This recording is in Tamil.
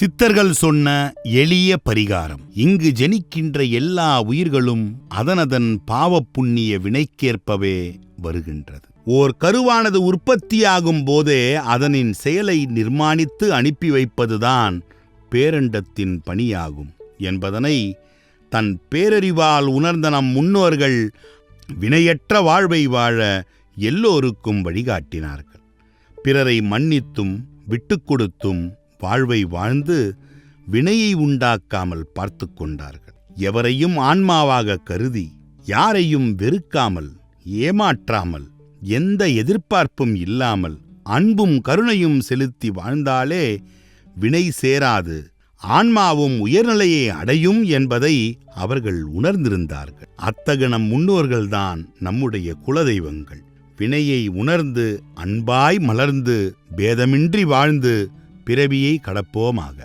சித்தர்கள் சொன்ன எளிய பரிகாரம். இங்கு ஜனிக்கின்ற எல்லா உயிர்களும் அதனதன் பாவப் புண்ணிய வினைக்கேற்பவே வருகின்றது. ஓர் கருவானது உற்பத்தியாகும் போதே அதனின் செயலை நிர்மாணித்து அனுப்பி வைப்பதுதான் பேரண்டத்தின் பணியாகும் என்பதனை தன் பேரறிவால் உணர்ந்த நம் முன்னோர்கள் வினையற்ற வாழ்வை வாழ எல்லோருக்கும் வழிகாட்டினார்கள். பிறரை மன்னித்தும் விட்டுக் கொடுத்தும் வாழ்வை வாழ்ந்து வினையை உண்டாக்காமல் பார்த்து கொண்டார்கள். எவரையும் ஆன்மாவாக கருதி யாரையும் வெறுக்காமல் ஏமாற்றாமல் எந்த எதிர்பார்ப்பும் இல்லாமல் அன்பும் கருணையும் செலுத்தி வாழ்ந்தாலே வினை சேராது ஆன்மாவும் உயர்நிலையை அடையும் என்பதை அவர்கள் உணர்ந்திருந்தார்கள். அத்தகு நம் முன்னோர்கள்தான் நம்முடைய குலதெய்வங்கள். வினையை உணர்ந்து அன்பாய் மலர்ந்து பேதமின்றி வாழ்ந்து பிறவியை கடப்போமாக.